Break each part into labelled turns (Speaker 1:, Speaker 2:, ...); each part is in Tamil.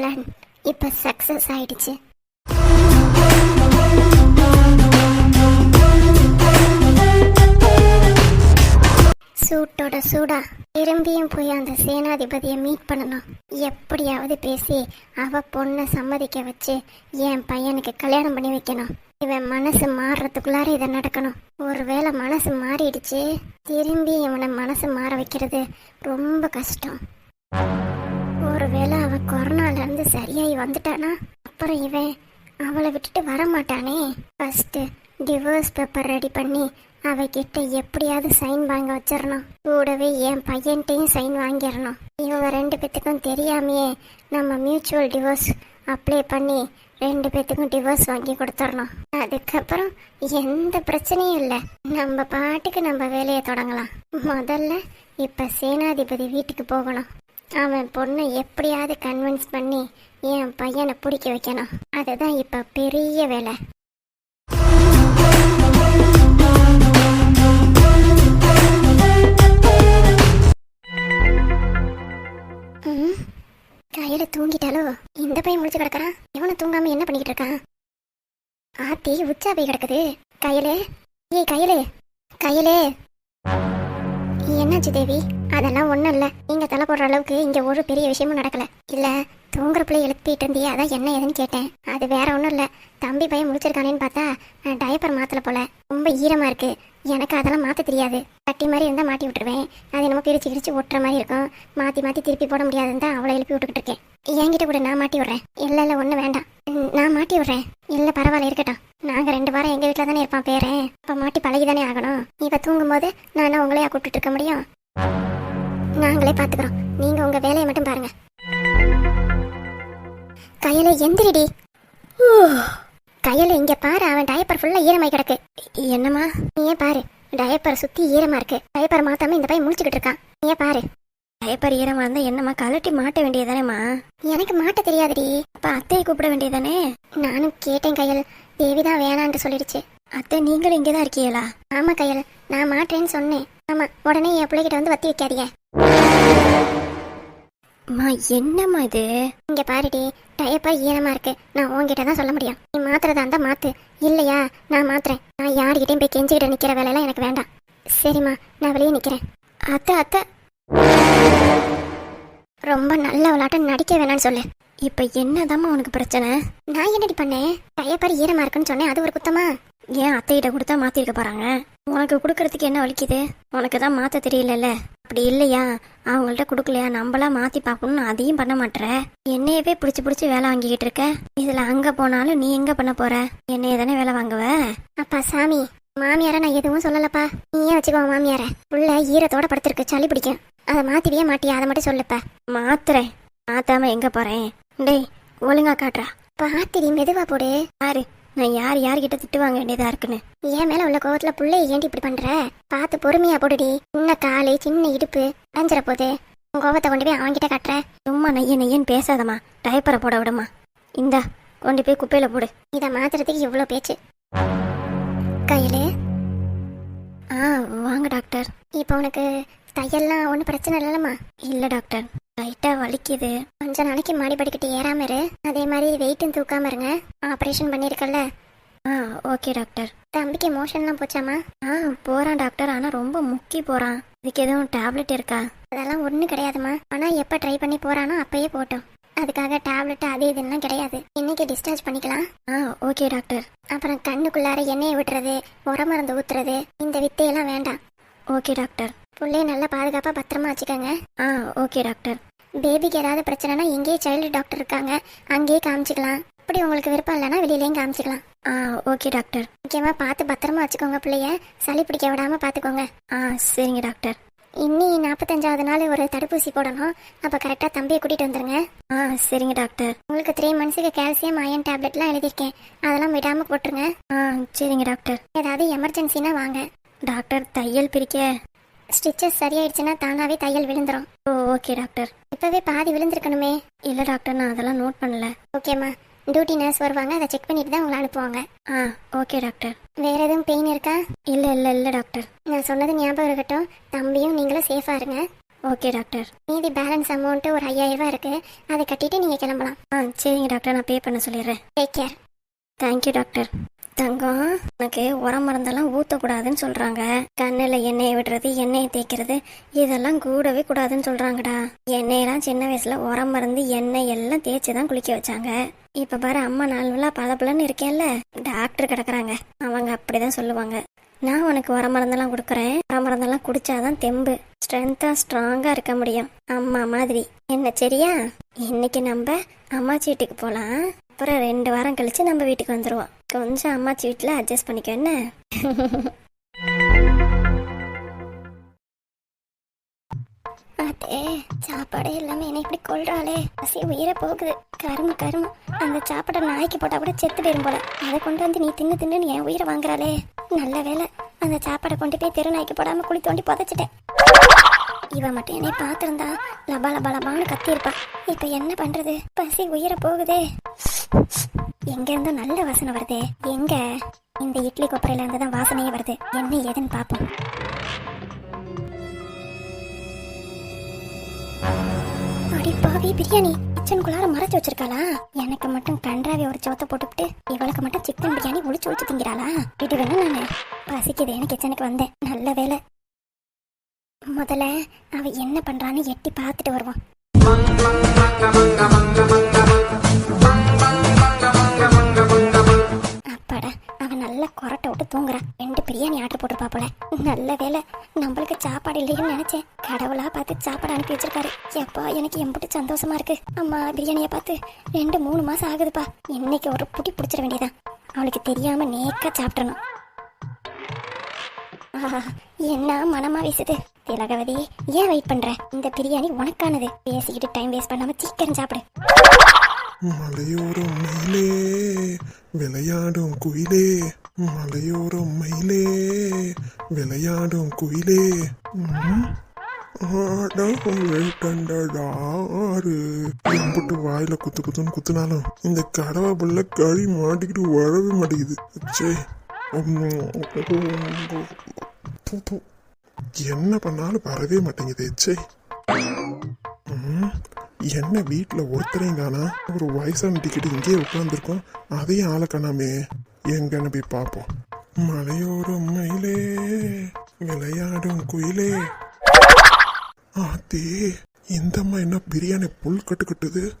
Speaker 1: பிளான் இப்போ சக்ஸஸ் ஆயிடுச்சு. சூட்டோட சூடா. திரும்பியும் போய் அந்த சேனாதிபதியை மீட் பண்ணணும். எப்படியாவது பேசி அவ பொண்ணை சம்மதிக்க வச்சு என் பையனுக்கு கல்யாணம் பண்ணி வைக்கணும். இவன் மனசு மாறுறதுக்குள்ளார இதை நடக்கணும். ஒருவேளை மனசு மாறிடுச்சு திரும்பி இவனை மனசு மாற வைக்கிறது ரொம்ப கஷ்டம். ஒருவேளை அவன் கொரோனால இருந்து சரியாகி வந்துட்டானா? அப்புறம் இவன் அவளை விட்டுட்டு வர மாட்டானே? ஃபர்ஸ்ட் டிவோர்ஸ் பேப்பர் ரெடி பண்ணி அவகிட்ட எப்படியாவது சைன் வாங்க வச்சிடணும். கூடவே என் பையன்ட்டையும் சைன் வாங்கிடணும். இவங்க ரெண்டு பேத்துக்கும் தெரியாமையே நம்ம மியூச்சுவல் டிவோர்ஸ் அப்ளை பண்ணி ரெண்டு பேத்துக்கும் டிவோர்ஸ் வாங்கி கொடுத்துடணும். அதுக்கப்புறம் எந்த பிரச்சனையும் இல்லை. நம்ம பாட்டுக்கு நம்ம வேலையை தொடங்கலாம். முதல்ல இப்போ சேனாதிபதி வீட்டுக்கு போகணும். அவன் பொண்ணை எப்படியாவது கன்வின்ஸ் பண்ணி என் பையனை பிடிக்க வைக்கணும். அதுதான் இப்ப பெரிய வேலை. கையில தூங்கிட்டாலோ? இந்த பையன் முடிச்சு கிடக்குறான். இவனை தூங்காம என்ன பண்ணிக்கிட்டு இருக்கான்? ஆத்தி உச்சா போய் கிடக்குது. கையிலே. ஏய் கையிலே. கையிலே. என்னாச்சு தேவி? அதெல்லாம் ஒண்ணும் இல்ல. நீங்க தலை போடுற அளவுக்கு இங்க ஒரு பெரிய விஷயமும் நடக்கல. இல்ல தூங்குற பிள்ளை எழுப்பிட்டு இருந்தியே அதான் என்ன ஏதுன்னு கேட்டேன். அது வேற ஒன்றும் இல்ல. தம்பி பையன் முடிச்சிருக்கானேன்னு பார்த்தா டயப்பர் மாத்தல போல. ரொம்ப ஈரமா இருக்கு. எனக்கு அதெல்லாம் மாத்த தெரியாது. கட்டி மாதிரி இருந்தா மாட்டி விட்டுருவேன். அது என்னமோ பிரிச்சு பிரிச்சு ஒட்டுற மாதிரி இருக்கும். மாத்தி மாத்தி திருப்பி போட முடியாதுன்னு தான் அவளை எழுப்பி விட்டுக்கிட்டு இருக்கேன். என்கிட்ட கூட நான் மாட்டி விடுறேன். இல்ல இல்ல ஒண்ணு வேண்டாம். ம், நான் மாட்டி விடுறேன். இல்ல பரவாயில்ல இருக்கட்டும். நாங்க ரெண்டு வாரம் எங்க வீட்டுல தானே இருப்பான் பேரேன். அப்ப மாட்டி பழகிதானே ஆகணும். இவ தூங்கும் போது நான் உங்களையா கூப்பிட்டு இருக்க முடியும்? நாங்களே பாத்துக்கிறோம். நீங்க உங்க வேலையை மட்டும் பாருங்க. கையில எந்திரிடி. கையில இங்க பாரு அவன் டயப்பர் ஃபுல்லா ஈரமாய் கிடக்கு. என்னம்மா? நீயே பாரு டயப்பர் சுத்தி ஈரமா இருக்கு. டயப்பர் மாத்தாம இந்த பையன் முடிச்சுக்கிட்டு இருக்கான். நீயே பாரு.
Speaker 2: டயப்பர் ஈரமா இருந்தா என்னம்மா கழட்டி மாட்ட வேண்டியதானேம்மா
Speaker 1: எனக்கு மாட்ட தெரியாதுடி.
Speaker 2: அப்ப அத்தையை கூப்பிட வேண்டியதானே
Speaker 1: நானும் கேட்டேன் கையல். தேவிதான் வேணான்ட்டு சொல்லிடுச்சு.
Speaker 2: அத்தை நீங்களும் இங்கதான் இருக்கீங்களா?
Speaker 1: ஆமா கையல் நான் மாட்டேன்னு சொன்னேன். ஆமா உடனே என் பிள்ளைகிட்ட வந்து வத்தி வைக்காதீங்க.
Speaker 2: அம்மா என்னம்மா இது?
Speaker 1: இங்க பாருடி டயப்பர் ஈரமா இருக்கு. நான் உங்ககிட்ட தான் சொல்ல முடியும். நீ மாத்துறதா இருந்தா மாத்து. இல்லையா நான் மாத்துறேன். நான் யார்கிட்டயும் போய் கெஞ்சிக்கிட்டு நிக்கிற வேலையெல்லாம் எனக்கு வேண்டாம். சரிம்மா நான் வெளியே நிக்கிறேன்.
Speaker 2: அத்தை அத்தை.
Speaker 1: ரொம்ப நல்ல விளாட்டம் நடிக்க வேணாம்னு சொல்லு.
Speaker 2: இப்ப என்னதாம்மா உனக்கு பிரச்சனை?
Speaker 1: நான் என்னடி பண்ணேன்? டயப்பர் ஈரமா இருக்குன்னு சொன்னேன். அது ஒரு குத்தமா?
Speaker 2: ஏன் அத்தைகிட்ட கொடுத்தா மாத்திருக்க போறாங்க? உனக்கு கொடுக்கறதுக்கு என்ன வலிக்குது? உனக்கு தான் மாத்த தெரியலல்ல. அப்படி இல்லையா? அவங்கள்ட்ட கொடுக்கலையா? நம்மளா மாற்றி பார்க்கணும்னு அதையும் பண்ண மாட்டேற என்னையவே பிடிச்சி பிடிச்சி வேலை வாங்கிக்கிட்டு இருக்க. இதில் அங்கே போனாலும் நீ எங்கே பண்ண போற? என்னைய தானே வேலை வாங்குவ?
Speaker 1: அப்பா சாமி. மாமியார நான் எதுவும் சொல்லலப்பா. நீயே வச்சுக்கோ மாமியார. உள்ள ஈரத்தோட படுத்திருக்கு. சளி பிடிக்கும். அதை மாத்திவியே மாட்டியா? அதை மட்டும் சொல்லுப்பா.
Speaker 2: மாத்துறேன். மாத்தாம எங்க போறேன்? டேய் ஒழுங்கா காட்டுறா.
Speaker 1: பாத்திரி மெதுவா போடு.
Speaker 2: பாரு. நான் யார் யார்கிட்ட திட்டு வாங்க வேண்டியதா இருக்குன்னு?
Speaker 1: என் மேல உள்ள கோவத்துல புள்ளைய ஏன்டி இப்படி பண்ற? பார்த்து பொறுமையா போடுடி. சின்ன காலு சின்ன இடுப்பு. அஞ்சிர போது உன் கோவத்தை கொண்டு போய் அவன்கிட்ட காட்டுற.
Speaker 2: சும்மா நைய நையன்னு பேசாதம்மா. டயப்பரை போட விடுமா இந்தா கொண்டு போய் குப்பையில போடு.
Speaker 1: இதை மாத்துறதுக்கு இவ்வளோ பேச்சு. கையிலே?
Speaker 2: ஆ வாங்க டாக்டர்.
Speaker 1: இப்போ உனக்கு தையல்லாம் ஒன்றும் பிரச்சனை இல்லைல்லம்மா.
Speaker 2: இல்ல டாக்டர். லைட்டா வலிக்குது.
Speaker 1: கொஞ்ச நாளைக்கு மாடி படிக்கட்டு ஏறாம இரு. அதே மாதிரி வெயிட்டும் தூக்காம இருங்க. ஆப்ரேஷன் பண்ணியிருக்கல்ல
Speaker 2: ஆ ஓகே டாக்டர்
Speaker 1: தம்பிக்கு மோஷன்லாம் போச்சாமா
Speaker 2: ஆ போறான் டாக்டர் ஆனா ரொம்ப முக்கி போறான். இதுக்கு எதுவும் டேப்லெட் இருக்கா?
Speaker 1: அதெல்லாம் ஒன்றும் கிடையாதுமா ஆனால் எப்போ ட்ரை பண்ணி போறானோ அப்பயே போட்டோம். அதுக்காக டேப்லெட் அது இதுலாம் கிடையாது. இன்னைக்கு டிஸ்சார்ஜ் பண்ணிக்கலாம்.
Speaker 2: ஆ ஓகே டாக்டர்
Speaker 1: அப்புறம் கண்ணுக்குள்ளார எண்ணெயை விட்டுறது உர மருந்து ஊத்துறது இந்த வித்தையெல்லாம் வேண்டாம்.
Speaker 2: ஓகே டாக்டர்
Speaker 1: புள்ளைய நல்லா பாதுகாப்பாக பத்திரமா வச்சுக்கோங்க.
Speaker 2: ஆ ஓகே டாக்டர்
Speaker 1: பேபிக்கு ஏதாவது பிரச்சனைனா இங்கேயே சைல்டு டாக்டர் இருக்காங்க. அங்கேயே காமிச்சிக்கலாம். அப்படி உங்களுக்கு விருப்பம் இல்லைன்னா வெளியிலேயும் காமிச்சிக்கலாம்.
Speaker 2: ஆ ஓகே டாக்டர்
Speaker 1: முக்கியமாக பார்த்து பத்திரமா வச்சுக்கோங்க பிள்ளைய. சளி பிடிக்க விடாம பார்த்துக்கோங்க.
Speaker 2: ஆ சரிங்க டாக்டர்
Speaker 1: இன்னி நாற்பத்தஞ்சாவது நாள் ஒரு தடுப்பூசி போடணும். அப்போ கரெக்டாக தம்பியை கூட்டிகிட்டு வந்துருங்க.
Speaker 2: ஆ சரிங்க டாக்டர்
Speaker 1: உங்களுக்கு த்ரீ மந்த்ஸுக்கு கால்சியம் அயன் டேப்லெட்லாம் எழுதியிருக்கேன். அதெல்லாம் விடாமல் போட்டுருங்க.
Speaker 2: ஆ சரிங்க டாக்டர்
Speaker 1: ஏதாவது எமர்ஜென்சினா வாங்க.
Speaker 2: டாக்டர் தையல் பிரிக்க.
Speaker 1: ஸ்டிச்சஸ் சரியாயிடுச்சுன்னா தானாகவே தையல் விழுந்துரும்.
Speaker 2: ஓ ஓகே டாக்டர்
Speaker 1: இப்போவே பாதி விழுந்திருக்கணுமே.
Speaker 2: இல்ல டாக்டர் நான் அதெல்லாம் நோட் பண்ணல.
Speaker 1: ஓகேம்மா டியூட்டி நர்ஸ் வருவாங்க அதை செக் பண்ணிட்டு தான் உங்களை அனுப்புவாங்க.
Speaker 2: ஆ ஓகே டாக்டர்
Speaker 1: வேற எதுவும் பெயின் இருக்கா?
Speaker 2: இல்லை இல்லை இல்லை டாக்டர்
Speaker 1: நான் சொன்னது ஞாபகம் இருக்கட்டும். தம்பியும் நீங்களும் சேஃபா இருங்க.
Speaker 2: ஓகே டாக்டர்
Speaker 1: மீதி பேலன்ஸ் அமௌண்ட் ஒரு ஐயாயிரம் ரூபாய் இருக்கு. அதை கட்டிட்டு நீங்க கிளம்பலாம்.
Speaker 2: ஆ சரிங்க டாக்டர் நான் பே பண்ண சொல்லிடுறேன்.
Speaker 1: Take care
Speaker 2: thank you doctor தங்கம் உனக்கு உரம் மருந்தெல்லாம் ஊற்றக்கூடாதுன்னு சொல்கிறாங்க கண்ணில் எண்ணெயை விடுறது எண்ணெயை தேய்க்கிறது இதெல்லாம் கூடவே கூடாதுன்னு சொல்கிறாங்கடா எண்ணெயெல்லாம் சின்ன வயசில் உரம் மருந்து எண்ணெய் எல்லாம் தேய்ச்சி தான் குளிக்க வச்சாங்க. இப்போ பாரு அம்மா நாள்வெல்லாம் பளபளன்னு இருக்கேன்ல. டாக்டர் கிடக்குறாங்க. அவங்க அப்படிதான் சொல்லுவாங்க. நான் உனக்கு உரம் மருந்தெல்லாம் கொடுக்குறேன். உரம் மருந்தெல்லாம் குடிச்சாதான் தெம்பு. ஸ்ட்ரென்த்தாக ஸ்ட்ராங்காக இருக்க முடியும். அம்மா மாதிரி. என்ன சரியா? இன்னைக்கு நம்ம அம்மாச்சி வீட்டுக்கு போகலாம் அப்புறம் ரெண்டு வாரம் கழிச்சு நம்ம வீட்டுக்கு வந்துடுவோம் கொஞ்சம் அம்மாச்சி வீட்டில் அட்ஜஸ்ட் பண்ணிக்க என்ன?
Speaker 1: அதே சாப்பாடே எல்லாமே என்னை இப்படி கொள்றாளே பசி உயிரை போகுது. கரும கரும அந்த சாப்பாடை நாய்க்கு போட்டா கூட செத்து போயிரும் போல. அதை கொண்டு வந்து நீ தின்னு தின்னு என் உயிரை வாங்குறாளே. நல்ல வேலை அந்த சாப்பாடை கொண்டு போய் தெரு நாய்க்கு போடாம குழி தோண்டி புதைச்சிட்டேன். இவ மட்டும் என்னை பார்த்திருந்தா லபா லபா லபான்னு கத்தியிருப்பா. இப்ப என்ன பண்றது? பசி உயிரை போகுதே. எங்க இருந்தோ நல்ல வாசனை வருது? எங்க? இந்த இட்லி கொப்பரையில இருந்து தான் வாசனையே வருது. என்ன ஏதுன்னு பாப்போம் அடி பாவி பிரியாணி. கிச்சனுக்குள்ளார மறைச்சு வச்சிருக்காளா? எனக்கு மட்டும் கன்றாவி ஒரு சோத்த போட்டுவிட்டு இவளுக்கு மட்டும் சிக்கன் பிரியாணி ஒளிச்சு ஒளிச்சு திங்கிறாளா? இது வேணும் நானு? பசிக்குதேன்னு கிச்சனுக்கு வந்தேன். நல்ல வேலை முதல்ல அவ என்ன பண்றான்னு எட்டி பார்த்துட்டு வருவான். நல்லா கொரட்டை விட்டு தூங்குறான் ரெண்டு பிரியாணி ஆர்டர் போட்டிருப்பா போல. நல்ல வேலை நம்மளுக்கு சாப்பாடு இல்லைன்னு நினைச்சேன். கடவுளா பார்த்து சாப்பாடு அனுப்பி வச்சிருக்காரு. எப்பா எனக்கு எம்பிட்டு சந்தோஷமா இருக்கு. அம்மா பிரியாணியை பார்த்து ரெண்டு மூணு மாசம் ஆகுதுப்பா. இன்னைக்கு ஒரு புடி பிடிச்சிட வேண்டியதான் அவளுக்கு தெரியாம நேக்கா சாப்பிடணும் என்ன மனமா வீசுது. திலகவதி ஏன் வெயிட் பண்ற? இந்த பிரியாணி உனக்கானது. பேசிக்கிட்டு டைம் வேஸ்ட் பண்ணாம சீக்கிரம் சாப்பிடு.
Speaker 3: மலையோரம் மயிலே விளையாடும் குயிலே. மலையோரம் மயிலே விளையாடும் குயிலே. ம், ஆடவே வாயில குத்து குத்துன்னு குத்துனாலும் இந்த கடவை புள்ள கழி மாட்டிக்கிட்டு வரவே மாட்டேங்குது. சே என்ன பண்ணாலும் வரவே மாட்டேங்குது. சே ம், என்ன வீட்டில் ஒருத்தரையும் காணா ஒரு வயசான டிக்கெட் இங்கேயே உட்காந்துருக்கோம் அதையும் ஆளை காணாமே. எங்கன்னு போய் பார்ப்போம். மலையோரம் மயிலே விளையாடும் குயிலே. ஆத்தே இந்தம்மா என்ன பிரியாணி புல் கட்டு கட்டுது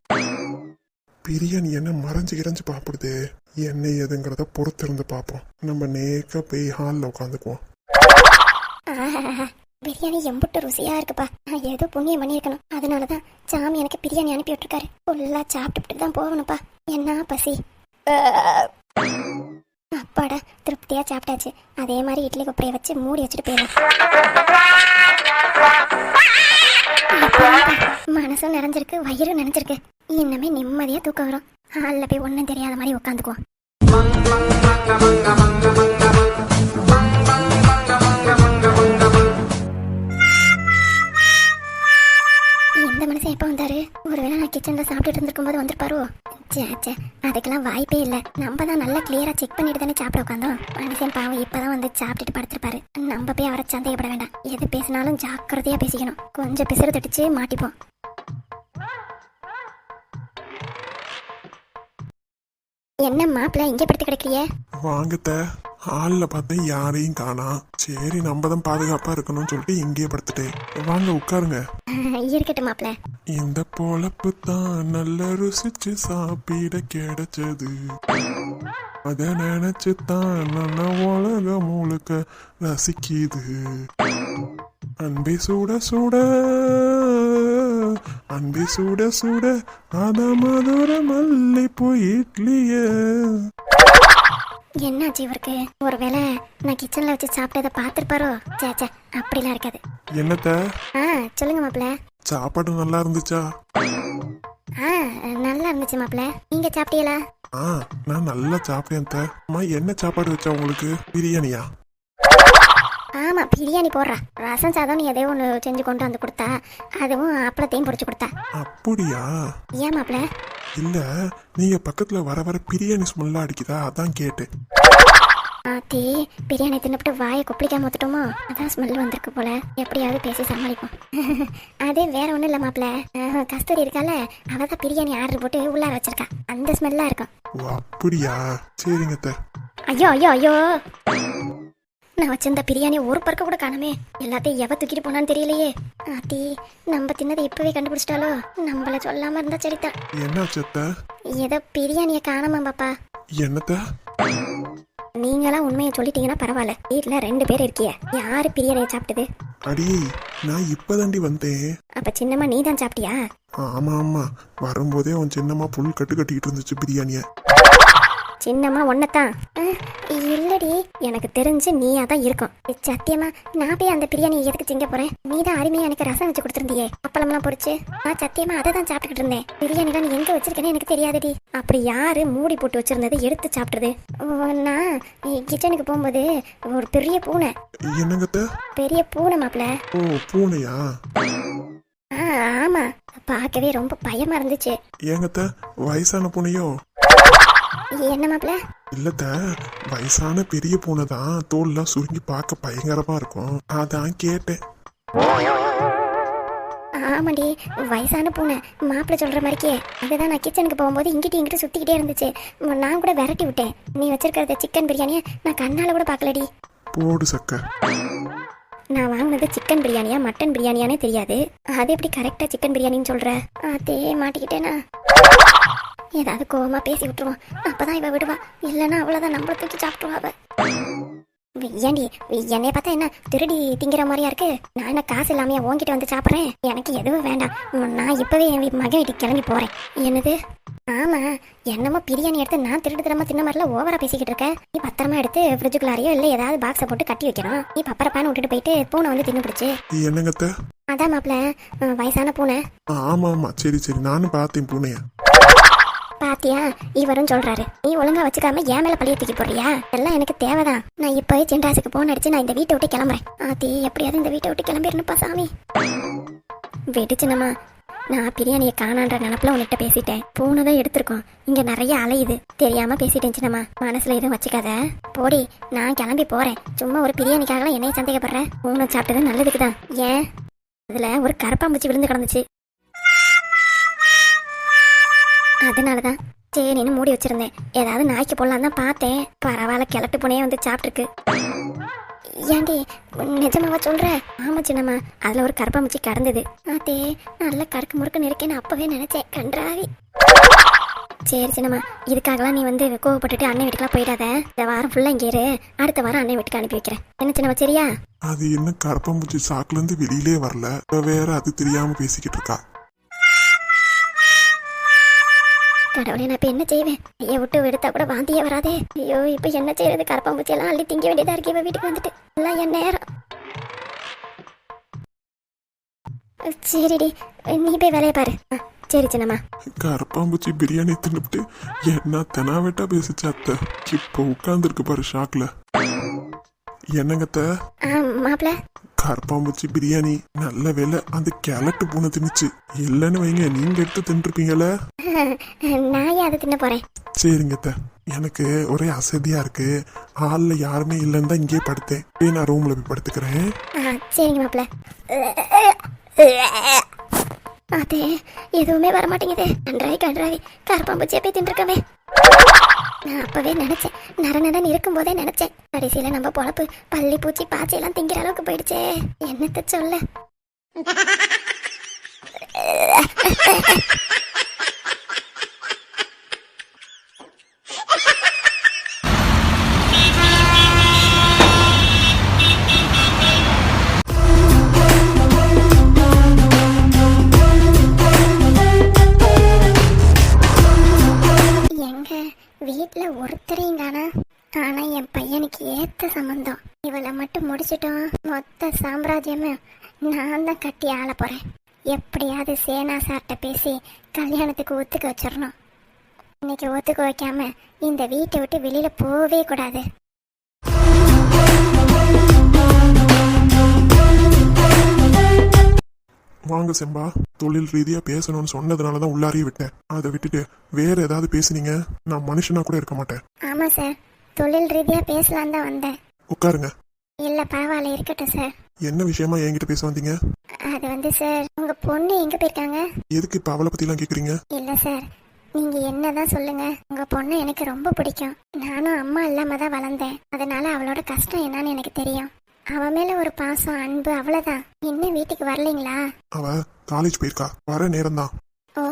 Speaker 3: பிரியாணி என்ன மறைஞ்சு இறைஞ்சு பாப்பிடுது. என்ன எதுங்கிறத பொறுத்திருந்து பார்ப்போம். நம்ம நேக்கா போய் ஹாலில் உட்காந்துக்குவோம்.
Speaker 1: பிரியாணி எம்புட்டு ருசியா இருக்குப்பா. நான் ஏதோ புண்ணியம் பண்ணியிருக்கணும். அதனாலதான் சாமி எனக்கு பிரியாணி அனுப்பி விட்டுருக்காரு. ஃபுல்லா சாப்பிட்டுட்டு தான் போகணும்ப்பா. என்ன பசி? அப்பாடா திருப்தியா சாப்பிட்டாச்சு. அதே மாதிரி இட்லி கொப்பரையை வச்சு மூடி வச்சுட்டு போயிடும் மனசும் நிறைஞ்சிருக்கு வயிறும் நினைஞ்சிருக்கு இன்னமே நிம்மதியா தூக்கம் வரும். ஹாலில் போய் ஒன்றும் தெரியாத மாதிரி உட்காந்துக்குவோம். ஒருவேளை நான் கிச்சன்ல சாப்பிட்டுட்டு இருந்திருக்கும் போது வந்திருப்பாரோ? சே சே அதுக்கெல்லாம் வாய்ப்பே இல்லை. நம்ம தான் நல்லா கிளியரா செக் பண்ணிட்டு தானே சாப்பிட உட்காந்தோம். மனுஷன் பாவம் இப்பதான் வந்து சாப்பிட்டுட்டு படுத்திருப்பாரு. நம்ம போய் அவரை சந்தேகப்பட வேண்டாம். எது பேசினாலும் ஜாக்கிரதையா பேசிக்கணும். கொஞ்சம் பிசுறு தட்டிச்சு மாட்டிப்போம். என்ன மாப்பிள்ள இங்கே படுத்து கிடக்குறியே?
Speaker 3: வாங்கத்த. ஹாலில் பார்த்தேன் யாரையும் காணாம் சரி நம்ம தான் பாதுகாப்பாக இருக்கணும்னு சொல்லிட்டு இங்கேயே படுத்துட்டேன். வாங்க உட்காருங்க.
Speaker 1: இருக்கட்டும் மாப்பிள்ள.
Speaker 3: இந்த பொழப்பு தான் நல்ல ருசிச்சு சாப்பிட கிடைச்சது. அத நினைச்சு தான் நல்ல உலகம் முழுக்க ரசிக்குது. அன்பே சுட சுட. அன்பே சுட சுட அத மதுர மல்லிப்பூ இட்லிய.
Speaker 1: என்னாச்சு இவருக்கு? ஒருவேளை நான் கிச்சன்ல வச்சு சாப்பிட்டதை பார்த்துருப்பாரோ? சே சே அப்படிலாம் இருக்காது.
Speaker 3: என்னத்த?
Speaker 1: ஆ சொல்லுங்க மாப்பிள்ள
Speaker 3: சாப்பாடு நல்லா இருந்துச்சா?
Speaker 1: ஆ நல்லா இருந்துச்சு மாப்பிள்ள நீங்க சாப்பிட்டீங்களா?
Speaker 3: ஆ நான் நல்லா சாப்பிட்டேன். அம்மா என்ன சாப்பாடு வச்சா உங்களுக்கு? பிரியாணியா?
Speaker 1: ஆமா பிரியாணி போடுறா. ரசம் சாதம் எதையோ ஒன்று செஞ்சு கொண்டு வந்து கொடுத்தா அதுவும் அப்பளத்தையும் பொரிச்சு கொடுத்தா.
Speaker 3: அப்படியா?
Speaker 1: ஏன் மாப்பிள்ள
Speaker 3: இல்ல நீங்க பக்கத்துல வர வர பிரியாணி ஸ்மெல்லா அடிக்குதா? அதான் கேட்டேன்.
Speaker 1: ஆத்தி பிரியாணி தின்னுபிட்டு வாயை கொப்பளிக்காம ஒத்துட்டோமோ அதான் ஸ்மெல் வந்திருக்கு போல. எப்படியாவது பேசி சமாளிப்போம். அது வேற ஒண்ணும் இல்ல அஹ், கஸ்தூரி இருக்கால அவ தான் பிரியாணி ஆர்டர் போட்டு உள்ளார வச்சிருக்கா. அந்த ஸ்மெல்லா இருக்கும்.
Speaker 3: அப்படியா? சரிங்க.
Speaker 2: ஐயோ ஐயோ ஐயோ. நான் வச்சிருந்த பிரியாணி ஒரு பருக்க கூட காணுமே. எல்லாத்தையும் எவ தூக்கிட்டு போனான்னு தெரியலையே.
Speaker 1: ஆத்தி நம்ம தின்னதை இப்பவே கண்டுபிடிச்சிட்டாலோ நம்மள சொல்லாம இருந்தா சரிதான்
Speaker 3: என்னாச்சு அத்தை
Speaker 1: ஏதோ பிரியாணியை காணாம பாப்பா?
Speaker 3: என்னத்த?
Speaker 2: நீங்களாம் உண்மையை சொல்லிட்டீங்கன்னா பரவாயில்ல. வீட்டுல ரெண்டு பேர் இருக்கிய. யாரு பிரியாணியை சாப்பிட்டது?
Speaker 3: அடி நான் இப்பதாண்டி வந்தேன்.
Speaker 2: அப்ப சின்னம்மா நீ தான் சாப்பிட்டியா
Speaker 3: ஆமா ஆமா. வரும்போதே அவன் சின்னமா புல் கட்டு கட்டிக்கிட்டு இருந்துச்சு பிரியாணிய.
Speaker 2: சின்னம்மா ஒன்னதான்
Speaker 1: இல்லடி
Speaker 2: எனக்கு தெரிஞ்சு நீயா தான் இருக்கும்.
Speaker 1: சத்தியமா நான் போய் அந்த பிரியாணியை எதுக்கு திங்க போறேன்? நீ தான் அருமையா எனக்கு ரசம் வச்சு கொடுத்துருந்தியே. அப்பளம்லாம் பொரிச்சு. நான் சத்தியமா அதை தான் சாப்பிட்டுக்கிட்டு இருந்தேன். பிரியாணிலாம் நீ எங்க வச்சிருக்கேன்னு எனக்கு தெரியாதுடி.
Speaker 2: அப்படி யாரு மூடி போட்டு வச்சிருந்தது எடுத்து சாப்பிட்டது?
Speaker 1: நான் கிச்சனுக்கு போகும்போது ஒரு பெரிய பூனை.
Speaker 3: என்னங்கத்த?
Speaker 1: பெரிய பூனை மாப்பிள.
Speaker 3: ஓ பூனையா?
Speaker 1: ஆமா. பார்க்கவே ரொம்ப பயமா இருந்துச்சு.
Speaker 3: ஏங்கத்த வயசான பூனையோ?
Speaker 1: என்ன மாப்பிள
Speaker 3: இல்லத்த வயசான பெரிய பூனை தான் தோல்லாம் சுருங்கி பார்க்க பயங்கரமா இருக்கும். அதான் கேட்டேன்.
Speaker 1: ஆமாடி வயசான பூனை. மாப்பிள்ளை சொல்ற மாதிரிக்கே. அதுதான் நான் கிச்சனுக்கு போகும்போது இங்கிட்டு இங்கிட்டு சுத்திக்கிட்டே இருந்துச்சு. நான் கூட விரட்டி விட்டேன். நீ வச்சிருக்கிறது சிக்கன் பிரியாணியை நான் கண்ணால கூட பார்க்கலடி.
Speaker 3: போடு சக்க.
Speaker 2: நான் வாங்கினது சிக்கன் பிரியாணியா மட்டன் பிரியாணியானே தெரியாது. அது எப்படி கரெக்டா சிக்கன் பிரியாணின்னு சொல்ற?
Speaker 1: அதே மாட்டிக்கிட்டேனா? ஏதாவது கோவமா பேசி விட்டுருவோம். அப்பதான் இவ விடுவா. இல்லைன்னா அவ்வளவுதான். நம்மள தூக்கி சாப்பிட்டுருவா ஏண்டி என்னைய பார்த்தா என்ன திருடி திங்கிற மாதிரியா இருக்கு? நான் என்ன காசு இல்லாமையா உன்கிட்ட வந்து சாப்பிட்றேன்? எனக்கு எதுவும் வேண்டாம். நான் இப்பவே என் மகன் வீட்டுக்கு கிளம்பி போறேன். என்னது? ஆமா. என்னமோ பிரியாணி எடுத்து நான் திருடு தரமா தின்ன மாதிரில ஓவரா பேசிக்கிட்டு இருக்க. நீ பத்திரமா எடுத்து ஃப்ரிட்ஜுக்குள்ளாரையோ இல்ல ஏதாவது பாக்ஸை போட்டு கட்டி வைக்கணும். நீ பப்பர பேன் விட்டுட்டு போயிட்டு பூனை வந்து தின்னு பிடிச்சு.
Speaker 3: என்னங்கத்த
Speaker 1: அதான் மாப்பிள்ள அஹ், வயசான பூனை.
Speaker 3: ஆமா ஆமா சரி சரி. நானும் பார்த்தேன் பூனைய.
Speaker 1: பாத்தியா? இவரும் சொல்றாரு. நீ ஒழுங்கா வச்சுக்காம ஏன் மேல பழிய தூக்கி போடுறியா? எல்லாம் எனக்கு தேவைதான். நான் இப்பவே சின்ராசுக்கு போன் அடிச்சு நான் இந்த வீட்டை விட்டு கிளம்புறேன். ஆத்தி எப்படியாவது இந்த வீட்டை விட்டு கிளம்பிடணும்ப்பா சாமி.
Speaker 2: வெடி சின்னம்மா. நான் பிரியாணியை காணான்ற நினப்புல உன்கிட்ட பேசிட்டேன். பூனை தான் எடுத்திருக்கோம். இங்க நிறைய அலையுது தெரியாம பேசிட்டேன் சின்னம்மா. மனசுல எதுவும் வச்சுக்காத.
Speaker 1: போடி நான் கிளம்பி போறேன். சும்மா ஒரு பிரியாணிக்காகலாம் என்னைய சந்தேகப்படுறேன்
Speaker 2: பூனை சாப்பிட்டது நல்லதுக்கு தான்
Speaker 1: ஏன்?
Speaker 2: அதுல ஒரு கரப்பாம்பூச்சி விழுந்து கிடந்துச்சு. அதனாலதான் சரின்னு மூடி வச்சிருந்தேன். ஏதாவது நாய்க்கு போடலாம் தான் பார்த்தேன். பரவாயில்ல கிளட்டு பூனையே வந்து சாப்பிட்டுருக்கு.
Speaker 1: ஏண்டி நிஜமாவா சொல்ற?
Speaker 2: ஆமா சின்னம்மா அதுல ஒரு கரப்பாம்பூச்சி கடந்தது.
Speaker 1: அதே நல்ல கடுக்கு முறுக்கு நெருக்கேன்னு அப்பவே நினைச்சேன். கன்றாவி.
Speaker 2: சரி சின்னம்மா இதுக்காகலாம் நீ வந்து கோவப்பட்டுட்டு அண்ணன் வீட்டுக்குலாம் போயிடாத. இந்த வாரம் ஃபுல்லா இங்கே இரு. அடுத்த வாரம் அண்ணன் வீட்டுக்கு அனுப்பி வைக்கிறேன். என்ன சின்னம்மா சரியா?
Speaker 3: அது என்ன கரப்பாம்பூச்சி சாக்குல இருந்து வெளியிலே வரல. வேற அது தெரியாம பேசிக்கிட்டு இருக்கா.
Speaker 1: கடவுளே நான் இப்ப என்ன செய்வேன்? ஐயா விட்டு எடுத்தா கூட வாந்தியே வராதே. ஐயோ இப்ப என்ன செய்யறது கரப்பாம்பூச்சி எல்லாம் அள்ளி திங்க வேண்டியதா இருக்கு. இவ வீட்டுக்கு வந்துட்டு. எல்லாம் என் நேரம். சரிடி. நீ போய் வேலையை பாரு.
Speaker 2: சரி சின்னம்மா.
Speaker 3: கரப்பாம்பூச்சி பிரியாணி தின்னுபிட்டு என்ன தெனாவெட்டா பேசிச்சு அத்தை. இப்போ உட்கார்ந்துருக்கு பாரு ஷாக்ல என்னங்கத்த
Speaker 1: மாப்பிள்ள
Speaker 3: கரப்பாம்பூச்சி பிரியாணி நல்ல வேலை அந்த கேலட்டு பூனை தின்னுச்சு. இல்லைன்னு வைங்க நீங்க எடுத்து தின்றுப்பீங்கள
Speaker 1: நான் அதை தின்ன போறேன்?
Speaker 3: சரிங்க அத்தை. எனக்கு ஒரே அசதியா இருக்கு. ஹால்ல யாருமே இல்லைன்னு தான் இங்கேயே படுத்தேன். நான் ரூம்ல போய் படுத்துக்கிறேன்.
Speaker 1: சரிங்க மாப்பிள்ள. அதே எதுவுமே வர மாட்டேங்குதே கன்றாவி கன்றாவி கரப்பாம்பூச்சியை போய் தின்றுக்கவே நான் அப்பவே நினைச்சேன். நர நடன் இருக்கும்போதே நினைச்சேன். கடைசியில நம்ம பொழப்பு பள்ளி பூச்சி பாச்சி எல்லாம் திங்கிற அளவுக்கு போயிடுச்சே. என்னத்த சொல்ல? கட்டி ஆள போறேன். எப்படியாவது சேனா சார்ட்ட பேசி கல்யாணத்துக்கு ஒத்துக்க வச்சிடணும். இன்னைக்கு ஒத்துக்க வைக்காம இந்த வீட்டை விட்டு வெளியில போகவே கூடாது.
Speaker 3: வாங்க செம்பா தொழில் ரீதியா பேசணும்னு சொன்னதுனால தான் உள்ளாரையே விட்டேன். அதை விட்டுட்டு வேற ஏதாவது பேசுனீங்க? நான் மனுஷனா கூட இருக்க மாட்டேன்.
Speaker 1: ஆமா சார் தொழில் ரீதியா பேசலாம் தான் வந்தேன்.
Speaker 3: உட்காருங்க.
Speaker 1: இல்ல பரவாயில்ல இருக்கட்டும் சார்.
Speaker 3: என்ன விஷயமா என்கிட்ட பேச வந்தீங்க?
Speaker 1: அது வந்து சார் உங்க பொண்ணு எங்க போயிருக்காங்க?
Speaker 3: எதுக்கு இப்ப அவளை பத்தி எல்லாம் கேக்குறீங்க?
Speaker 1: இல்ல சார் நீங்க என்னதான் சொல்லுங்க. உங்க பொண்ணு எனக்கு ரொம்ப பிடிக்கும். நானும் அம்மா இல்லாம தான் வளர்ந்தேன். அதனால அவளோட கஷ்டம் என்னன்னு எனக்கு தெரியும். அவ மேல ஒரு பாசம் அன்பு அவ்வளவுதான். இன்னும் வீட்டுக்கு வரலைங்களா?
Speaker 3: அவ காலேஜ் போயிருக்கா. வர நேரம்தான்.
Speaker 1: ஓ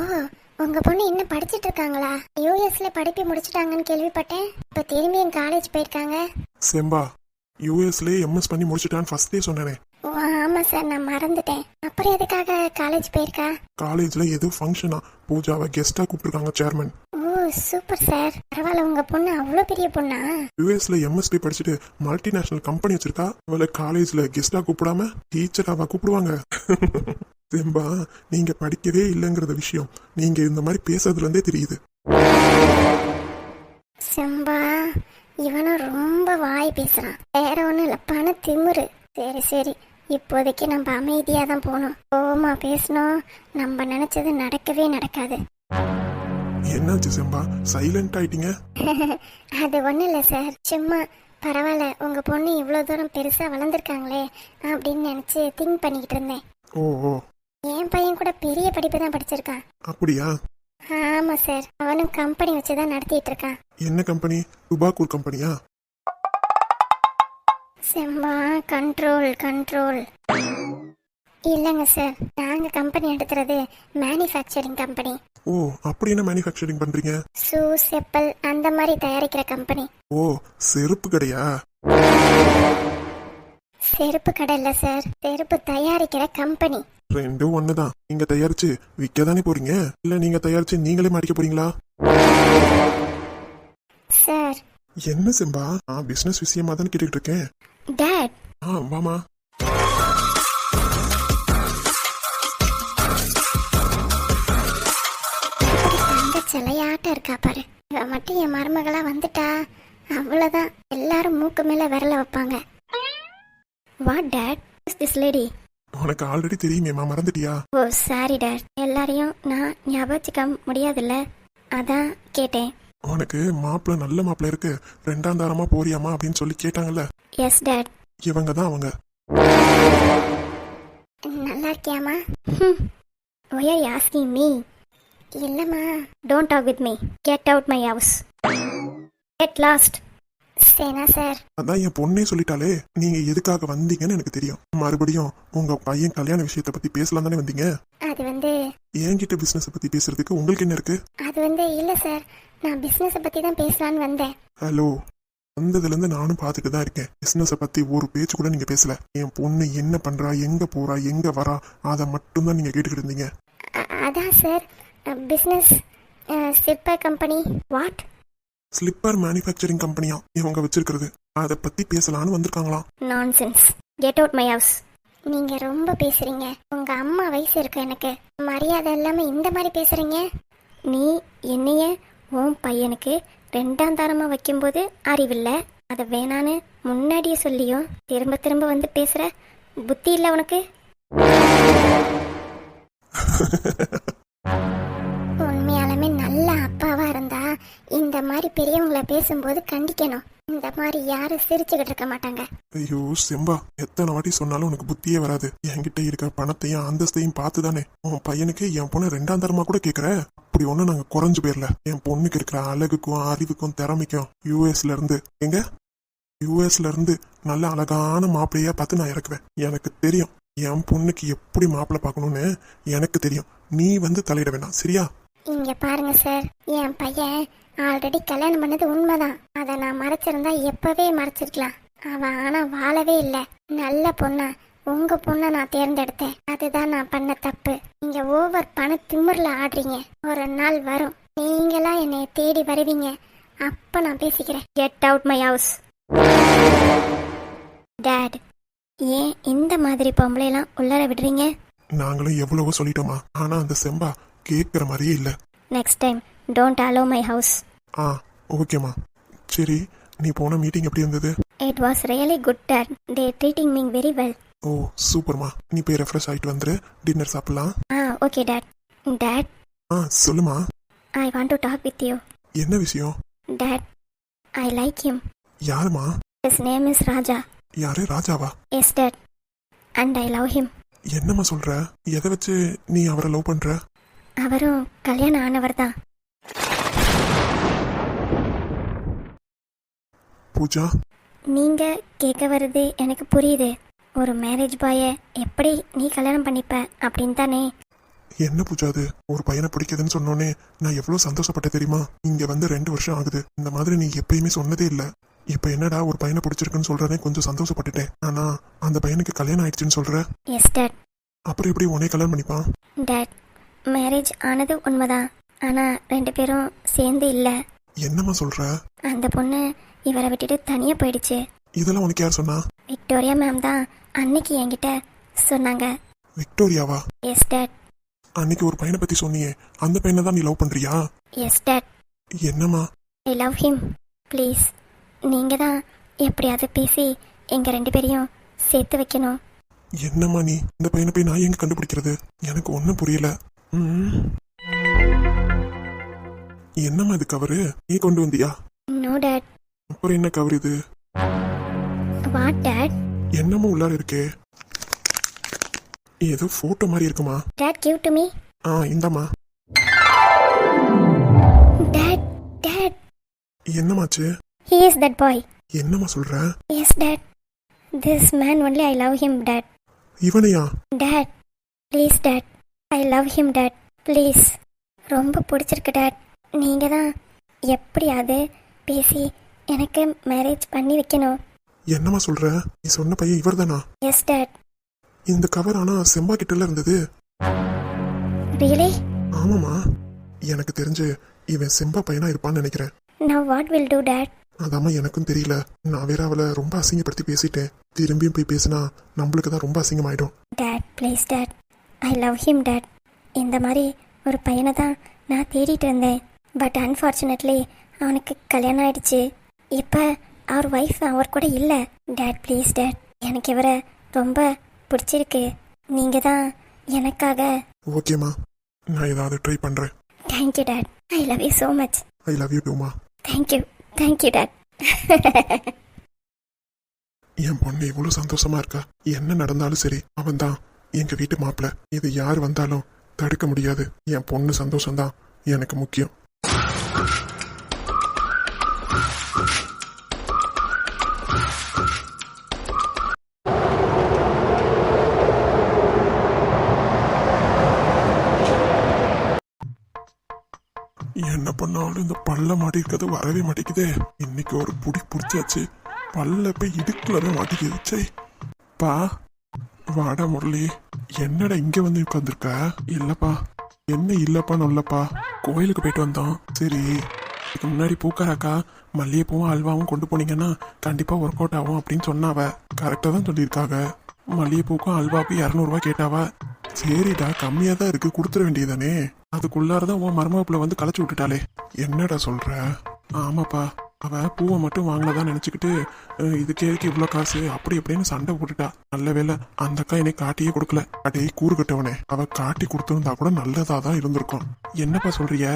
Speaker 1: உங்க பொண்ணு இன்னும் படிச்சிட்டு இருக்காங்களா? யூஎஸ்ல படிப்பு முடிச்சிட்டாங்கன்னு கேள்விப்பட்டேன். இப்ப திரும்பியும் காலேஜ் போயிருக்காங்க.
Speaker 3: செம்பா யூஎஸ்லயே எம்எஸ் பண்ணி முடிச்சிட்டான்னு ஃபர்ஸ்டே சொன்னேனே.
Speaker 1: ஓ ஆமா சார் நான் மறந்துட்டேன். அப்புறம் எதுக்காக காலேஜ் போயிருக்கா?
Speaker 3: காலேஜ்ல ஏதோ ஃபங்க்ஷனா பூஜாவை கெஸ்டா கூப்பிட்டுருக்காங்க சேர்மன்
Speaker 1: ஓ சூப்பர் சார். பரவாயில்ல உங்க பொண்ணு அவ்வளோ பெரிய பொண்ணா?
Speaker 3: யூஎஸ்ல எம்எஸ்பி படிச்சுட்டு மல்டிநேஷனல் கம்பெனி வச்சிருக்கா? அவளை காலேஜ்ல கெஸ்டா கூப்பிடாம டீச்சராவா கூப்பிடுவாங்க. செம்பா நீங்க படிக்கவே இல்லைங்கிறத விஷயம். நீங்க இந்த மாதிரி பேசுறதுல இருந்தே தெரியுது.
Speaker 1: செம்பா இவனும் ரொம்ப வாய் பேசுறான். வேற ஒன்றும் இல்லை பண திமிரு. சரி சரி. இப்போதைக்கு நம்ம அமைதியா தான் போகணும். கோவமா பேசணும். நம்ம நினைச்சது நடக்கவே நடக்காது.
Speaker 3: என்னாச்சு செம்பா? சைலண்ட் ஆயிட்டீங்க?
Speaker 1: அது ஒன்றும் இல்லை சார் சும்மா பரவாயில்ல உங்க பொண்ணு இவ்வளோ தூரம் பெருசா வளர்ந்துருக்காங்களே அப்படின்னு நினைச்சு திங்க் பண்ணிக்கிட்டு இருந்தேன்.
Speaker 3: ஓ ஓ.
Speaker 1: என் பையன் கூட பெரிய படிப்பு தான் படிச்சிருக்கான்.
Speaker 3: அப்படியா?
Speaker 1: ஆமா சார். அவனும் கம்பெனி வச்சு தான் நடத்திட்டு இருக்கான்
Speaker 3: என்ன கம்பெனி டுபாக்கூர் கம்பெனியா
Speaker 1: செம்பா கண்ட்ரோல் கண்ட்ரோல் இல்லைங்க சார். நாங்கள் கம்பெனி நடத்துறது மேனுஃபேக்சரிங் கம்பெனி
Speaker 3: ஓ அப்படி என்ன மேனுஃபேக்சரிங் பண்றீங்க?
Speaker 1: ஷூ செப்பல் அந்த மாதிரி தயாரிக்கிற கம்பெனி
Speaker 3: ஓ செருப்பு கடையா?
Speaker 1: செருப்பு கடை இல்லை சார். செருப்பு தயாரிக்கிற கம்பெனி
Speaker 3: ரெண்டும் ஒண்ணுதான். நீங்க தயாரிச்சு விற்க தானே போறீங்க? இல்ல நீங்க தயாரிச்சு நீங்களே மாட்டிக்க போறீங்களா?
Speaker 1: சார்.
Speaker 3: என்ன செம்பா? நான் பிசினஸ் விஷயமா தான் கேட்டுக்கிட்டு இருக்கேன்
Speaker 2: டேட்
Speaker 3: ஆ வாமா
Speaker 1: சிலையாட்டம் இருக்கா பாரு. இவ மட்டும் என் மருமகளா வந்துட்டா. அவ்வளோதான் எல்லாரும் மூக்கு மேல விரல வைப்பாங்க.
Speaker 2: What dad is this lady
Speaker 3: உனக்கு ஆல்ரெடி தெரியுமேமா மறந்துட்டியா?
Speaker 2: ஓ சாரி டேட் எல்லாரையும் நான் ஞாபகிக்க முடியாதுல்ல? அதான் கேட்டேன்.
Speaker 3: உனக்கு மாப்பிள்ள நல்ல மாப்பிள்ள இருக்கு. ரெண்டாம் தாரமா போறியாமா அப்படின்னு சொல்லி கேட்டாங்கல்ல?
Speaker 2: எஸ் டேட்
Speaker 3: இவங்க தான் அவங்க.
Speaker 1: நல்லா இருக்கியாமா
Speaker 2: ஒய் ஆர் ஆஸ்கிங் மீ
Speaker 1: இல்லைம்மா.
Speaker 2: Don't talk with me get out my house get lost
Speaker 1: Sena sir?
Speaker 3: அதான் என் பொண்ணே சொல்லிட்டாலே நீங்க எதுக்காக வந்தீங்கன்னு எனக்கு தெரியும். மறுபடியும் உங்க பையன் கல்யாண விஷயத்தை பத்தி பேசலாம் தானே வந்தீங்க?
Speaker 1: அது வந்து
Speaker 3: என்கிட்ட பிசினஸ் பத்தி பேசுறதுக்கு உங்களுக்கு என்ன இருக்கு?
Speaker 1: அது வந்து இல்லை சார். நான் பிஸ்னஸை பற்றி தான் பேசலான்னு வந்தேன்.
Speaker 3: ஹலோ வந்ததுல இருந்து நானும் பார்த்துட்டு தான் இருக்கேன். பிசினஸ பத்தி ஒரு பேச்சு கூட நீங்க பேசல. என் பொண்ணு என்ன பண்றா எங்க போறா எங்க வரா அதை மட்டும் தான் நீங்க கேட்டுக்கிட்டு இருந்தீங்க.
Speaker 1: அதான் சார். பிஸ்னஸ் சிப்பர் கம்பெனி
Speaker 2: வாட்
Speaker 3: ஸ்லிப்பர் மேனுஃபேக்சரிங் கம்பெனியா இவங்க வச்சிருக்கிறது. அதை பத்தி பேசலான்னு வந்திருக்காங்களாம்.
Speaker 2: Nonsense get out my house
Speaker 1: நீங்கள் ரொம்ப பேசுகிறீங்க உங்கள் அம்மா வயசு இருக்கு எனக்கு. மரியாதை இல்லாமல் இந்த மாதிரி பேசுகிறீங்க
Speaker 2: நீ என்னைய உன் பையனுக்கு ரெண்டாம் தாரமாக வைக்கும்போது அறிவில்லை? அதை வேணான்னு முன்னாடியே சொல்லியும் திரும்ப திரும்ப வந்து பேசுகிற புத்தி இல்லை உனக்கு?
Speaker 1: இந்த மாதிரி பெரியவங்கள பேசும்போது கண்டிக்கணும். இந்த மாதிரி யாரும் சிரிச்சுக்கிட்டு இருக்க மாட்டாங்க.
Speaker 3: ஐயோ செம்பா எத்தனை வாட்டி சொன்னாலும் உனக்கு புத்தியே வராது. என்கிட்ட இருக்கிற பணத்தையும் அந்தஸ்தையும் பார்த்து தானே உன் பையனுக்கு என் பொண்ணு ரெண்டாம் தரமா கூட கேக்குற அப்படி ஒண்ணும் நாங்க குறைஞ்சு போயிரல. என் பொண்ணுக்கு இருக்கிற அழகுக்கும் அறிவுக்கும் திறமைக்கும் யூஎஸ்ல இருந்து எங்க? யூஎஸ்ல இருந்து நல்ல அழகான மாப்பிள்ளையா பார்த்து நான் இறக்குவேன். எனக்கு தெரியும் என் பொண்ணுக்கு எப்படி மாப்பிள்ளை பார்க்கணும்னு எனக்கு தெரியும். நீ வந்து தலையிட வேண்டாம் சரியா?
Speaker 1: இங்க பாருங்க சார் என் பையன் ஆல்ரெடி கல்யாணம் பண்ணது உண்மைதான். அதை நான் மறைச்சிருந்தா எப்பவே மறைச்சிருக்கலாம். அவன் ஆனா வாழவே இல்லை. நல்ல பொண்ணா. உங்க பொண்ணை நான் தேர்ந்தெடுத்தேன். அதுதான் நான் பண்ண தப்பு. நீங்க ஓவர் பண திமிர்ல ஆடுறீங்க. ஒரு நாள் வரும். நீங்களா என்னை தேடி வருவீங்க. அப்ப நான் பேசிக்கிறேன்.
Speaker 2: Get out my house dad ஏன் இந்த மாதிரி பொம்பளைலாம் உள்ளர விடுறீங்க?
Speaker 3: நாங்களும் எவ்வளவோ சொல்லிட்டோமா. ஆனா அந்த செம்பா கேட்குற மாதிரியே இல்ல.
Speaker 2: Next time don't allow my house
Speaker 3: ஆ ஓகேம்மா. சரி நீ போன மீட்டிங் எப்படி இருந்தது?
Speaker 2: It was really good dad they treating me very well
Speaker 3: ஓ சூப்பர்மா. நீ போய் ரெஃப்ரெஷ் ஆயிட்டு வந்துரு. டின்னர் சாப்பிடலாம்.
Speaker 2: ஆ
Speaker 1: ஓகே டேட் டேட்
Speaker 3: ஆ சொல்லுமா.
Speaker 1: I want to talk with you
Speaker 3: என்ன விஷயம்?
Speaker 1: டேட் ஐ லைக் ஹிம்
Speaker 3: யாருமா?
Speaker 1: ஹிஸ் நேம் இஸ் ராஜா
Speaker 3: யாரு? ராஜாவா?
Speaker 1: Yes dad and I love him
Speaker 3: என்னம்மா சொல்ற? எதை வச்சு நீ அவரை லவ் பண்ற?
Speaker 1: அவரும் கல்யாணம் ஆனவர் தான்.
Speaker 3: பூஜா?
Speaker 1: நீங்க கேட்க வர்றது எனக்கு புரியுது. ஒரு மேரேஜ் பாயை எப்படி நீ கல்யாணம் பண்ணிப்ப அப்படின்னு தானே.
Speaker 3: என்ன பூஜா அது? ஒரு பையனை பிடிக்குதுன்னு சொன்னோனே நான் எவ்வளவு சந்தோஷப்பட்ட தெரியுமா? இங்க வந்து ரெண்டு வருஷம் ஆகுது. இந்த மாதிரி நீ எப்பயுமே சொன்னதே இல்ல. இப்ப என்னடா ஒரு பையனை பிடிச்சிருக்குன்னு சொல்றதே கொஞ்சம் சந்தோஷப்பட்டுட்டேன். ஆனா அந்த பையனுக்கு கல்யாணம் ஆயிடுச்சுன்னு சொல்ற?
Speaker 1: எஸ் டேட்
Speaker 3: அப்புறம் எப்படி உன்னை கல்யாணம் பண்ணிப்பான்?
Speaker 1: டேட் மேரேஜ் ஆனது உண்மைதான். ஆனால் ரெண்டு பேரும் சேர்ந்து இல்லை.
Speaker 3: என்னம்மா சொல்ற?
Speaker 1: அந்த பொண்ணு இவரை விட்டுட்டு தனியாக போயிடுச்சு.
Speaker 3: இதெல்லாம் உனக்கு யார் சொன்னா?
Speaker 1: விக்டோரியா மேம் தான் அன்னைக்கு என்கிட்ட சொன்னாங்க.
Speaker 3: விக்டோரியாவா?
Speaker 1: எஸ் டேட்
Speaker 3: அன்னைக்கு ஒரு பையனை பத்தி சொன்னியே. அந்த பையனை தான் நீ லவ் பண்றியா?
Speaker 1: எஸ் டேட்
Speaker 3: என்னம்மா?
Speaker 1: ஐ லவ் ஹிம் ப்ளீஸ் நீங்கள் தான் எப்படியாவது பேசி எங்கள் ரெண்டு பேரையும் சேர்த்து வைக்கணும்.
Speaker 3: என்னம்மா நீ? இந்த பையனை போய் நான் எங்க கண்டுபிடிக்கிறது? எனக்கு ஒன்றும் புரியல. ம். என்னம்மா இது கவரு நீ கொண்டு வந்தியா?
Speaker 1: நோ டேட்
Speaker 3: அப்புறம் என்ன கவர் இது? என்னம்மா உள்ளார இருக்கே. ஏதோ போட்டோ மாதிரி இருக்குமா?
Speaker 1: Dad give to me.
Speaker 3: ஆ இந்தாம்மா.
Speaker 1: Dad dad.
Speaker 3: என்னமாச்சு?
Speaker 1: ஹீ இஸ் தட் பாய்
Speaker 3: என்னம்மா சொல்ற?
Speaker 1: Yes dad. This man only I love him dad.
Speaker 3: இவனையா?
Speaker 1: Dad please dad. I love him dad. Please ரொம்ப பிடிச்சிருக்கு டேட். நீங்கள் தான் எப்படியாவது பேசி எனக்கு மேரேஜ் பண்ணி வைக்கணும்.
Speaker 3: என்னம்மா சொல்ற? நீ சொன்ன பையன் இவர்தானா?
Speaker 1: எஸ் டேட்
Speaker 3: இந்த கவர் ஆனா செம்பா கிட்டல இருந்தது.
Speaker 1: ரியலி
Speaker 3: ஆமாம்மா. எனக்கு தெரிஞ்சு இவன் செம்பா பையனா இருப்பான்னு நினைக்கிறேன்.
Speaker 1: Now what will do dad
Speaker 3: அதாம்மா எனக்கும் தெரியல. நான் வேற அவளை ரொம்ப அசிங்கப்படுத்தி பேசிட்டேன். திரும்பியும் போய் பேசினா நம்மளுக்கு தான் ரொம்ப அசிங்கமாயிடும்.
Speaker 1: Dad please dad I love him dad இந்த மாதிரி ஒரு பையனை தான் நான் தேடிட்டு இருந்தேன். பட் அன்ஃபார்ச்சுனேட்லி அவனுக்கு கல்யாணம் ஆயிடுச்சு. இப்போ அவர் ஒய்ஃப் அவர் கூட இல்லை. டேட் ப்ளீஸ் டேட் எனக்கு இவரை ரொம்ப பிடிச்சிருக்கு. நீங்கள் தான் எனக்காக.
Speaker 3: ஓகேம்மா நான் ஏதாவது ட்ரை பண்றேன்.
Speaker 1: Thank you dad I love you so
Speaker 3: much I love you டூமா
Speaker 1: thank you thank you dad
Speaker 3: என் பொண்ணு இவ்வளவு சந்தோஷமா இருக்கா? என்ன நடந்தாலும் சரி அவன் தான். எங்க வீட்டு மாப்பிள்ள இது யார் வந்தாலும் தடுக்க முடியாது. என் பொண்ணு சந்தோஷம்தான். எனக்கு முக்கியம். பல்ல மாட்டிருக்கிறது வரவே மாட்டேங்குதே. இன்னைக்கு ஒரு புடி பிடிச்சாச்சு. பல்ல போய் இடுக்குள்ளவே மாட்டிக்குது சே பா வாடா முரளி. என்னடா இங்க வந்து உட்காந்துருக்க இல்லப்பா. என்ன இல்லப்பா நல்லப்பா. கோயிலுக்கு போயிட்டு வந்தோம். சரி இதுக்கு முன்னாடி பூக்காராக்கா மல்லிகைப்பூவும் அல்வாவும் கொண்டு போனீங்கன்னா கண்டிப்பா ஒர்க் அவுட் ஆகும் அப்படின்னு சொன்னாவ. கரெக்டா தான் சொல்லியிருக்காங்க. மல்லிகைப்பூக்கும் அல்வாவுக்கும் இரநூறுவா கேட்டாவா. சரிடா கம்மியா தான் இருக்கு கொடுத்துட வேண்டியதானே அதுக்குள்ளாரதான் உன் மருமப்புல வந்து களைச்சு விட்டுட்டாளே. என்னடா சொல்ற? ஆமாப்பா அவ பூவை மட்டும் வாங்கலதான் நினைச்சுக்கிட்டு இதுக்கே இருக்கு இவ்வளோ காசு? அப்படி இப்படின்னு சண்டை போட்டுட்டா. நல்ல வேலை அந்த அக்கா என்னை காட்டியே கொடுக்கல. அடே கூறு கட்டவனே. அவ காட்டி கொடுத்துருந்தா கூட நல்லதா தான் இருந்திருக்கும். என்னப்பா சொல்றிய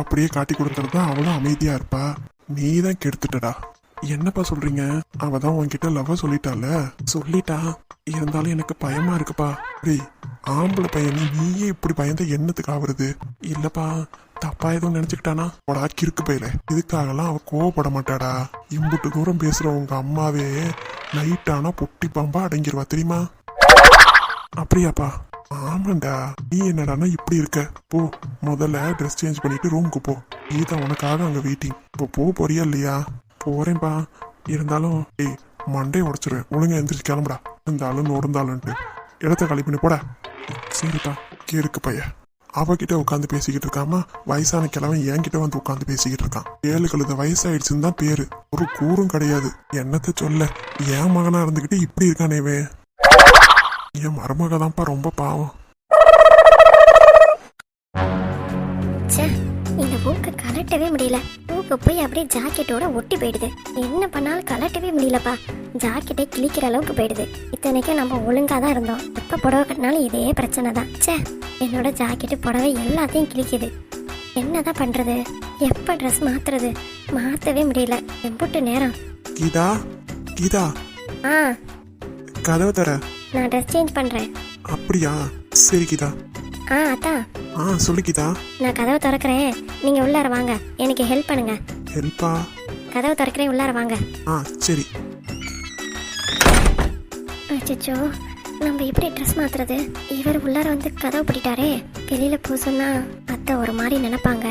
Speaker 3: அப்படியே காட்டி கொடுத்துருந்தா அவளும் அமைதியா இருப்பா. நீ தான் கெடுத்துட்டடா. என்னப்பா சொல்றீங்க? அவ தான் உன்கிட்ட லவ் சொல்லிட்டால? சொல்லிட்டா? இருந்தாலும் எனக்கு பயமா இருக்குப்பா. டேய் ஆம்பளை பையனே நீயே இப்படி பயந்த என்னத்துக்கு ஆவறது? இல்லப்பா தப்பா எதுவும் நினைச்சுக்கிட்டானா? போடா கிறுக்கு பையில. இதுக்காகலாம் அவ கோவப்பட மாட்டாடா. இம்புட்டு தூரம் பேசுற உங்க அம்மாவே நைட்டானா பொட்டி பாம்பா அடங்கிருவா தெரியுமா? அப்படியாப்பா. ஆமாண்டா. நீ என்னடானா இப்படி இருக்க. போ முதல்ல ட்ரெஸ் சேஞ்ச் பண்ணிட்டு ரூமுக்கு போ. நீதான் உனக்காக அங்க வெயிட்டிங் இப்போ போ போறியா இல்லையா? போறேன்பா. இருந்தாலும் ஏய் மண்டே உடைச்சிருவேன். ஒழுங்கா எந்திரிச்சு கிளம்புடா. இருந்தாலும் நோடுந்தாலும்ட்டு இடத்த கழி பண்ணி போட. சரிப்பா. கேருக்கு பைய அவகிட்ட உட்காந்து பேசிக்கிட்டு இருக்காம வயசான கிழவன் என்கிட்ட வந்து உட்காந்து பேசிக்கிட்டு இருக்கான். ஏழு கழுத வயசாயிடுச்சுன்னு தான் பேரு. ஒரு கூறும் கிடையாது. என்னத்த சொல்ல? என் மகனா இருந்துகிட்டு இப்படி இருக்கானே இவன். என் மருமக தான்ப்பா ரொம்ப பாவம்.
Speaker 1: கலட்டவே முடியல. முதுகு போய் அப்படியே ஜாக்கெட்டோட ஒட்டி போயிடுது. என்ன பண்ணாலும் கலட்டவே முடியலப்பா. ஜாக்கெட்டை கிழிக்கிற அளவுக்கு போயிடுது. இத்தனைக்கும் நம்ம ஒழுங்கா தான் இருந்தோம். எப்ப புடவை கட்டினாலும் இதே பிரச்சனை தான். ச்சே என்னோட ஜாக்கெட்டு புடவை எல்லாத்தையும் கிழிக்குது. என்னதான் பண்றது? எப்ப ட்ரெஸ் மாத்துறது? மாத்தவே முடியல. எம்புட்டு நேரம்.
Speaker 3: கீதா கீதா.
Speaker 1: ஆ.
Speaker 3: கதவை தர
Speaker 1: நான் ட்ரெஸ் சேஞ்ச் பண்றேன்.
Speaker 3: அப்படியா? சரி கீதா.
Speaker 1: ஆ அதான்
Speaker 3: ஆ சொல்லு கீதா.
Speaker 1: நான் கதவை திறக்கிறேன். நீங்க உள்ளார வாங்க. எனக்கு ஹெல்ப் பண்ணுங்க.
Speaker 3: ஹெல்ப்பா
Speaker 1: கதவை திறக்கிறேன் உள்ளார வாங்க.
Speaker 3: ஆ சரி.
Speaker 1: அச்சோ நம்ம எப்படி ட்ரெஸ் மாத்துறது? இவர் உள்ளார வந்து கதவை பிடிட்டாரே. வெளியில போ சொன்னா அத்தை ஒரு மாதிரி நினைப்பாங்க.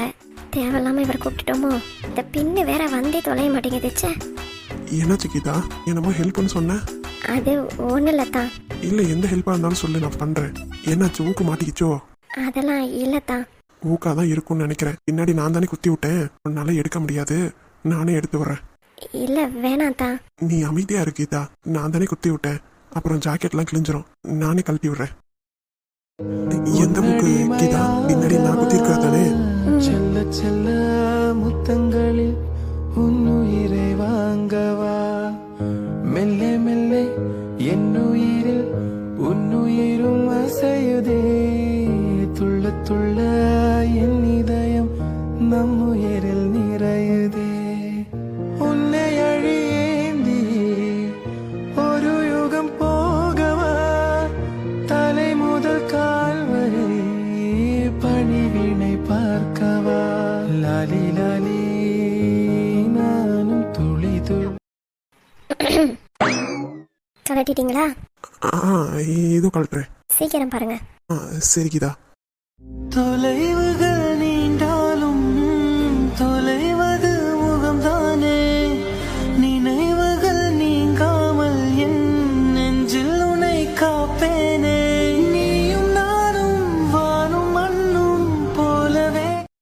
Speaker 1: தேவையில்லாம இவர் கூப்பிட்டுட்டோமோ? இந்த பின்னு வேற வந்தே தொலைய மாட்டேங்குது ச்சே.
Speaker 3: என்னாச்சு கீதா? என்னமோ ஹெல்ப்னு சொன்னேன்
Speaker 1: அது ஒன்றும் இல்லை தான்
Speaker 3: இல்லை எந்த ஹெல்ப்பாக இருந்தாலும் சொல்லு நான் பண்ணுறேன் என்னாச்சு ஊக்கு மாட்டிக்கிச்சோ?
Speaker 1: அதெல்லாம் இல்லை தான்
Speaker 3: ஊக்கா தான் இருக்கும்னு நினைக்கிறேன். பின்னாடி நான் தானே குத்தி விட்டேன். உன்னால எடுக்க முடியாது. நானே எடுத்து வரேன்
Speaker 1: இல்லை வேணாம் தான்
Speaker 3: நீ அமைதியா இரு கீதா நான் தானே குத்தி விட்டேன். அப்புறம் ஜாக்கெட்லாம் கிழிஞ்சிரும். நானே கழட்டி விடுறேன். எந்த மூக்கு கீதா? பின்னாடி நான் குத்தி இருக்கா தானே?
Speaker 4: செல்ல செல்ல முத்தங்களில் உன்னுயிரை வாங்கவா? மெல்ல மெல்ல என்னுயிரில் துள்ள துள்ள என் இதயம் நம்முயிரில் நிறையுதே உன்னை அழியேந்தி ஒரு யுகம் போகவா தலை முதல் கால் வரை பணிவினை பார்க்கவா லாலி லாலி நானும் துளி துளி
Speaker 1: கலட்டிட்டீங்களா
Speaker 3: ஆ ஏதோ கழட்டுறேன்
Speaker 1: சீக்கிரம் பாருங்க
Speaker 3: ஆ சரி கீதா
Speaker 4: தொலைவு